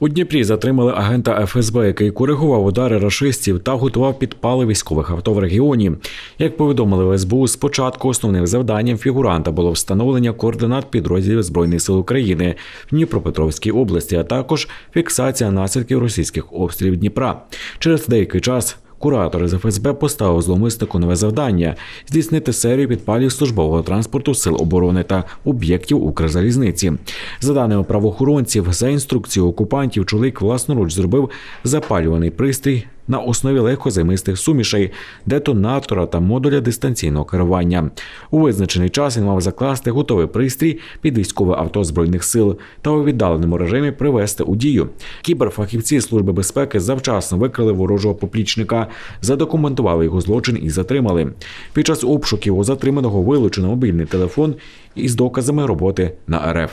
У Дніпрі затримали агента ФСБ, який коригував удари рашистів та готував підпали військових авто в регіоні. Як повідомили в СБУ, спочатку основним завданням фігуранта було встановлення координат підрозділів збройних сил України в Дніпропетровській області, а також фіксація наслідків російських обстрілів Дніпра. Через деякий час. Куратор з ФСБ поставив зломиснику нове завдання здійснити серію підпалів службового транспорту сил оборони та об'єктів Укрзалізниці. За даними правоохоронців, за інструкцією окупантів, чоловік власноруч зробив запалюваний пристрій на основі легкозаймистих сумішей, детонатора та модуля дистанційного керування. У визначений час він мав закласти готовий пристрій під військове авто збройних сил та у віддаленому режимі привести у дію. Кіберфахівці служби безпеки завчасно викрили ворожого поплічника, задокументували його злочин і затримали. Під час обшуків у затриманого вилучено мобільний телефон із доказами роботи на РФ.